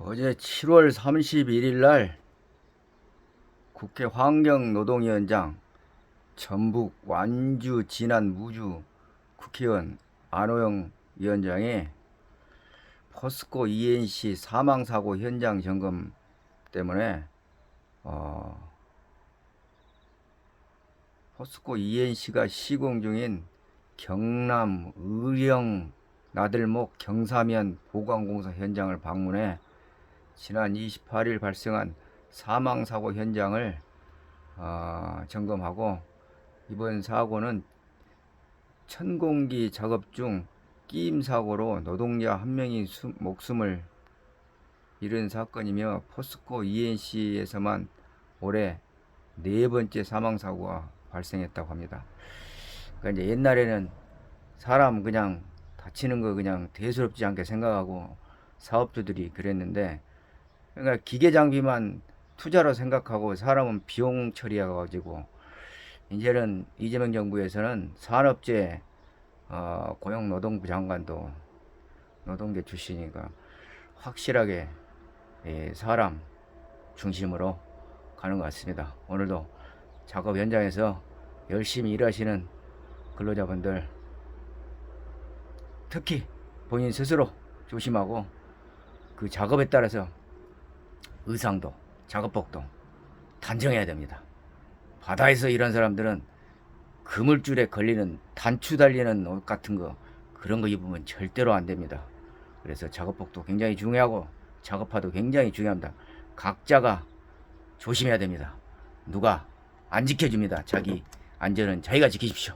어제 7월 31일 날 국회 환경노동위원장 전북 완주 진안 무주 국회의원 안호영 위원장이 포스코 ENC 사망 사고 현장 점검 때문에 어, 포스코 ENC가 시공 중인 경남 의령 나들목 경사면 보강공사 현장을 방문해 지난 28일 발생한 사망 사고 현장을 어, 점검하고 이번 사고는 천공기 작업 중 끼임 사고로 노동자 한 명이 수- 목숨을 잃은 사건이며 포스코 ENC에서만 올해 네 번째 사망 사고가 발생했다고 합니다. 그러니까 이제 옛날에는 사람 그냥 다치는 거 그냥 대수롭지 않게 생각하고 사업주들이 그랬는데 그러니까 기계 장비만 투자로 생각하고 사람은 비용 처리해 가지고 이제는 이재명 정부에서는 산업재 어, 고용노동부 장관도 노동계 출신이니까 확실하게 예, 사람 중심으로 가는 것 같습니다. 오늘도 작업 현장에서 열심히 일하시는 근로자분들 특히 본인 스스로 조심하고 그 작업에 따라서 의상도 작업복도 단정해야 됩니다. 바다에서 일한 사람들은 그물줄에 걸리는 단추 달리는 옷 같은 거 그런 거 입으면 절대로 안 됩니다. 그래서 작업복도 굉장히 중요하고 작업화도 굉장히 중요합니다. 각자가 조심해야 됩니다. 누가 안 지켜줍니다. 자기 안전은 자기가 지키십시오.